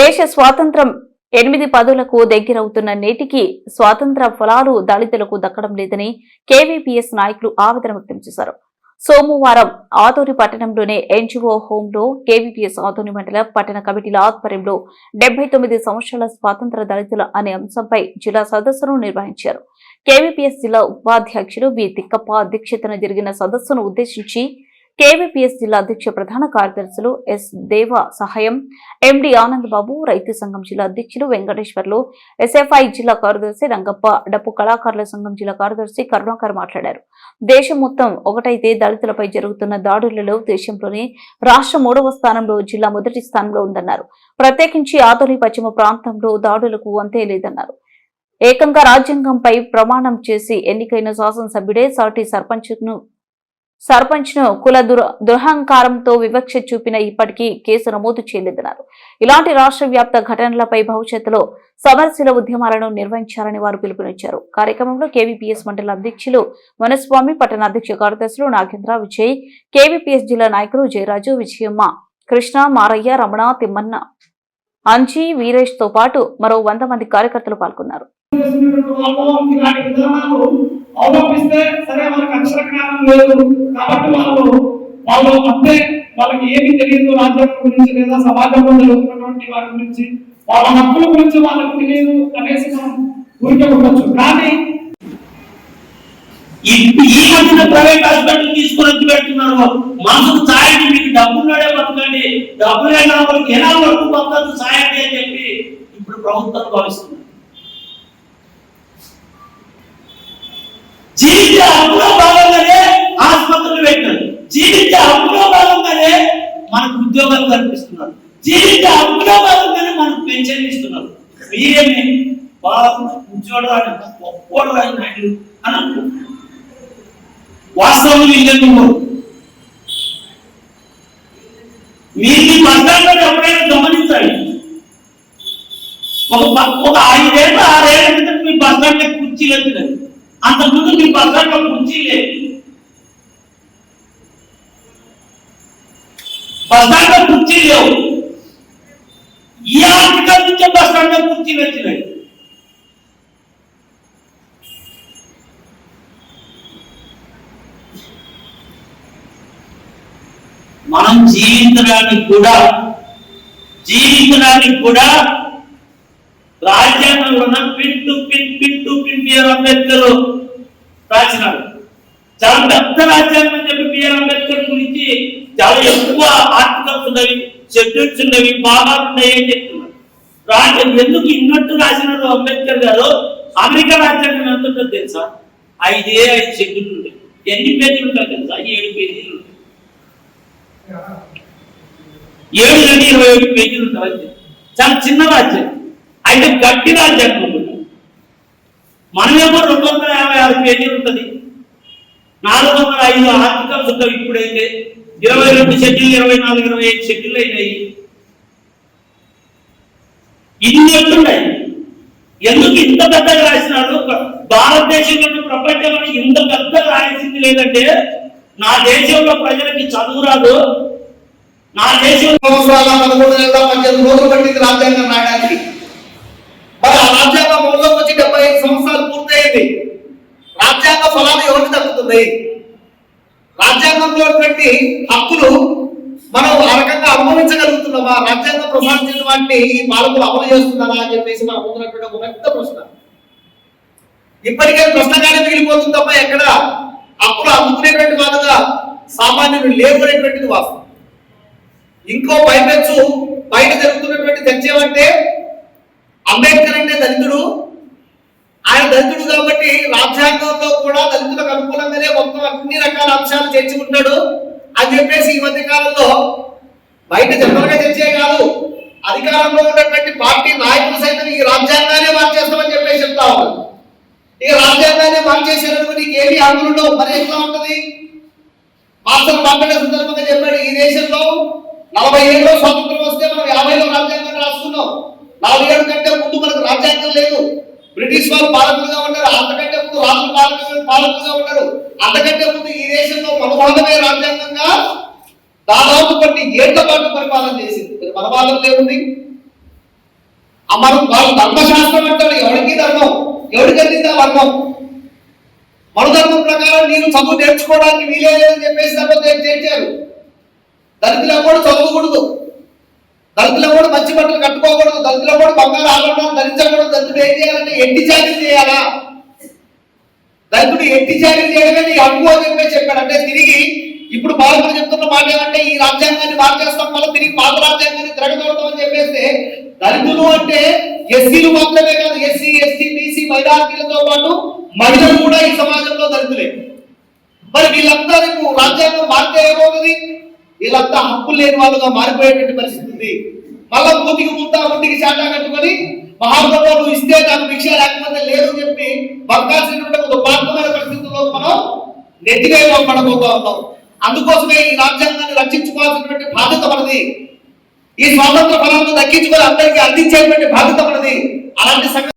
దేశ స్వాతంత్రం ఎనిమిది పదులకు దగ్గరవుతున్న నేటికి స్వాతంత్ర ఫలాలు దళితులకు దక్కడం లేదని కేవీపీఎస్ నాయకులు ఆవేదన వ్యక్తం చేశారు. సోమవారం ఆదోని పట్టణంలోని ఎన్జిఓ హోంలో కేవీపీఎస్ ఆదోని మండల పట్టణ కమిటీల ఆధ్వర్యంలో డెబ్బై తొమ్మిది సంవత్సరాల స్వాతంత్ర దళితుల అనే అంశంపై జిల్లా సదస్సును నిర్వహించారు. కేవీపీఎస్ జిల్లా ఉపాధ్యక్షులు బి తిక్కప్ప అధ్యక్షతన జరిగిన సదస్సును ఉద్దేశించి కేవీపీఎస్ జిల్లా అధ్యక్ష ప్రధాన కార్యదర్శులు ఎస్ దేవ సహాయం ఎండి ఆనందబాబు రైతు సంఘం జిల్లా అధ్యక్షులు వెంకటేశ్వర్లు ఎస్ఎఫ్ఐ జిల్లా కార్యదర్శి రంగప్ప డప్పు కళాకారుల సంఘం జిల్లా కార్యదర్శి కరుణాకర్ మాట్లాడారు. దేశం మొత్తం ఒకటైతే దళితులపై జరుగుతున్న దాడులలో దేశంలోనే రాష్ట్ర మూడవ స్థానంలో జిల్లా మొదటి స్థానంలో ఉందన్నారు. ప్రత్యేకించి ఆదోని పశ్చిమ ప్రాంతంలో దాడులకు అంతే లేదన్నారు. ఏకంగా రాజ్యాంగంపై ప్రమాణం చేసి ఎన్నికైన శాసనసభ్యుడే సాటి సర్పంచ్ను సర్పంచ్ను కుల దుర దురహంకారంతో వివక్ష చూపిన ఇప్పటికీ కేసు నమోదు చేయలేదన్నారు. ఇలాంటి రాష్ట్ర వ్యాప్త ఘటనలపై భవిష్యత్తులో సమరశీల ఉద్యమాలను నిర్వహించాలని వారు పిలుపునిచ్చారు. కార్యక్రమంలో కేవీపీఎస్ మండల అధ్యక్షులు మనస్వామి పట్టణ అధ్యక్ష కార్యదర్శులు నాగేంద్ర విజయ్ కేవీపీఎస్ జిల్లా నాయకులు జయరాజు విజయమ్మ కృష్ణ మారయ్య రమణ తిమ్మన్న అంజీ వీరేష్తో పాటు మరో వంద మంది కార్యకర్తలు పాల్గొన్నారు. వాళ్ళు అంతే వాళ్ళకి ఏమీ తెలియదు రాజ్యాంగం గురించి లేదా సమాజంలో జరుగుతున్నటువంటి గురించి వాళ్ళ హక్కుల గురించి వాళ్ళకి తెలియదు అనేసి మనం ఊరికే ఉండొచ్చు కానీ ఈ మధ్యన ప్రైవేట్ హాస్పిటల్ తీసుకొని వచ్చి పెడుతున్నారు? మనసుకు సాయండి మీకు డబ్బున్నాడే బతకండి డబ్బు లేని వాళ్ళకి ఎలా వరకు బతకదు సాయం అని చెప్పి ఇప్పుడు ప్రభుత్వం భావిస్తుంది. జీవిత అప్పులో భాగంగానే ఆసుపత్రులు పెట్టారు జీవిత అప్పులో భాగంగానే మనకు ఉద్యోగాలు కల్పిస్తున్నారు. జీవిత అప్పులో భాగంగానే మనకు పెన్షన్ ఇస్తున్నారు. మీరేమి బాగా ఉద్యోగాలు ఒప్పోడు అని అని అనుకుంటున్నారు. వాస్తవం ఇల్లు మీరు బస్టాండ్లో ఎప్పుడైనా గమనించాలి ఒక బ- ఒక ఐదేళ్ళు ఆరేళ్ల క్రితం మీ బస్టాండ్లో కుర్చీలు వచ్చినాయి అంతకుముందు మీ బస్టాండ్లో కుర్చీ లేదు బస్టాండ్లో కుర్చీ లేవు ఈ ఆర్టికల్ నుంచే బస్టాండ్లో కుర్చీలు వచ్చినాయి మనం జీవించడానికి కూడా జీవించడానికి కూడా రాజ్యాంగంలో pin to pin pin to pin BR Ambedkar రాసినాడు. చాలా పెద్ద రాజ్యాంగం అని చెప్పి బిఆర్ అంబేద్కర్ గురించి చాలా ఎక్కువ ఆర్టికల్స్ ఉన్నవి షెడ్యూల్స్ ఉన్నవి భాగాలు ఉన్నాయి అని చెప్తున్నారు. రాజ్యాంగం ఎందుకు ఇన్నట్టు రాసినాడు అంబేద్కర్ గారు? అమెరికా రాజ్యాంగం ఎంత ఉంటుందో తెలుసా? ఐదే ఐదు షెడ్యూల్ ఉంటాయి. ఎన్ని పేజీలు ఉంటాయి తెలుసా? ఏడు పేజీలు ఉంటాయి. ఏడు నుండి ఇరవై ఒకటి పేజీలు ఉంటుంది చాలా చిన్న రాజ్యం. అయితే గట్టి రాజ్యాంగం ఉంటుంది మనమేమో రెండు వందల యాభై ఆరు పేజీలు ఉంటుంది. నాలుగు వందల ఐదు ఆర్థిక ఉంటాయి ఇప్పుడైతే ఇరవై రెండు షెడ్యూల్ ఇరవై నాలుగు ఇరవై ఐదు షెడ్యూల్ అయినాయి. ఇన్ని ఎట్లున్నాయి? ఎందుకు ఇంత పెద్దగా రాసినాడు భారతదేశంలో ప్రపంచంలో ఇంత పెద్దగా రాసింది లేదంటే నా దేశంలో ప్రజలకి చదువు రాదు. నా దేశంలో సంవత్సరాల పదమూడు నెలల పద్దెనిమిది రోజులు పట్టింది రాజ్యాంగం రాయడానికి మరి ఆ రాజ్యాంగం అమల్లోకి వచ్చి డెబ్బై ఐదు సంవత్సరాలు పూర్తయింది. రాజ్యాంగ ఫలాలు ఎవరికి దక్కుతుంది రాజ్యాంగంలో పెట్టి హక్కులు మనం ఆ రకంగా అనుభవించగలుగుతున్నామా? రాజ్యాంగం ప్రసాదించిన వాటిని ఈ పాలకులు అమలు చేస్తున్నారా అని చెప్పేసి మనం ముందున్నటువంటి ఒక పెద్ద ప్రశ్న. ఇప్పటికే ప్రశ్నగానే మిగిలిపోతుందమ్మా ఎక్కడ అప్పుడు అమ్ముకునేటువంటి వాదుగా సామాన్యులు లేవు అనేటువంటిది వాస్తవం. ఇంకో పైపెచ్చు బయట జరుగుతున్నటువంటి చర్చ ఏమంటే అంబేద్కర్ అంటే దళితుడు ఆయన దళితుడు కాబట్టి రాజ్యాంగంలో కూడా దళితులకు అనుకూలంగానే మొత్తం అన్ని రకాల అంశాలు చేర్చుకుంటాడు అని చెప్పేసి ఈ మధ్య కాలంలో బయట జనరల్గా చర్చే కాదు అధికారంలో ఉన్నటువంటి పార్టీ నాయకులు సైతం ఈ రాజ్యాంగం మార్చేస్తామని చెప్పేసి చెప్తా ఉన్నారు ఇక రాజ్యాంగాన్ని మార్చేసేందుకు నీకు ఏమి హక్కులు మరి ఎట్లా ఉంటుంది? మాస్టర్ పంపిణీ సందర్భంగా చెప్పాడు ఈ దేశంలో నలభై ఏళ్ళలో స్వాతంత్రం వస్తే మనం యాభైలో రాజ్యాంగాన్ని రాసుకున్నాం. నలభై ఏడు కంటే ముందు మనకు రాజ్యాంగం లేదు. బ్రిటిష్ వాళ్ళు పాలకులుగా ఉన్నారు. అంతకంటే ముందు రాజులు పాలకులు పాలకులుగా ఉన్నారు. అంతకంటే ముందు ఈ దేశంలో మనవాదమే రాజ్యాంగంగా దాదాపు కొన్ని ఏళ్ళ పాటు పరిపాలన చేసింది. మరి లేవుంది వాళ్ళలో మనం వాళ్ళు ధర్మశాస్త్రం అంటారు. ఎవరికి ధర్మం? ఎవరికి అందిందా వర్గం? మనుధర్మం ప్రకారం నేను చదువు నేర్చుకోవడానికి వీలేదని చెప్పేసి దాంట్లో చేర్చారు దళితులకు కూడా చదవకూడదు. దళితుల కూడా మంచి బట్టలు కట్టుకోకూడదు. దళితుల కూడా బంగారు ఆభరణాలు ధరించకూడదు. దళితుడు ఏం చేయాలంటే ఎట్టి చాకరీ చేయాలా? దళితుడు ఎట్టి చాకరీ చేయడమే నీ హక్కు అని చెప్పేసి చెప్పాడు. అంటే తిరిగి ఇప్పుడు బాలకుడు చెప్తున్న మాట ఏమంటే ఈ రాజ్యాంగాన్ని మార్చేస్తాం వల్ల తిరిగి పాత రాజ్యాంగాన్ని తిరగదోడతామని చెప్పేస్తే దళితులు అంటే ఎస్సీలు మాత్రమే కాదు ఎస్సీ ఎస్టీ పాటు మహిళలు కూడా ఈ సమాజంలో దళితులే. మరి వీళ్ళంతా రాజ్యాంగం మారితే ఏమవుతుంది వీళ్ళంతా హక్కులు లేని వాళ్ళుగా మారిపోయేటువంటి పరిస్థితి ఉంది. మళ్ళా మూతికి ముద్ద ఒంటికి చాటా కట్టుకొని మహాప్రభువులు ఇస్తే నాకు భిక్ష లేకపోతే లేదు చెప్పి బతకాల్సినటువంటి ఒక దుర్మార్గమైన పరిస్థితుల్లో మనం నెట్టివే పడబోతా ఉన్నాం. అందుకోసమే ఈ రాజ్యాంగాన్ని రక్షించుకోవాల్సినటువంటి బాధ్యత మనది. ఈ స్వాతంత్ర ఫలాలను దక్కించుకొని అందరికీ అందించేటువంటి బాధ్యత మనది. అలాంటి సంగతి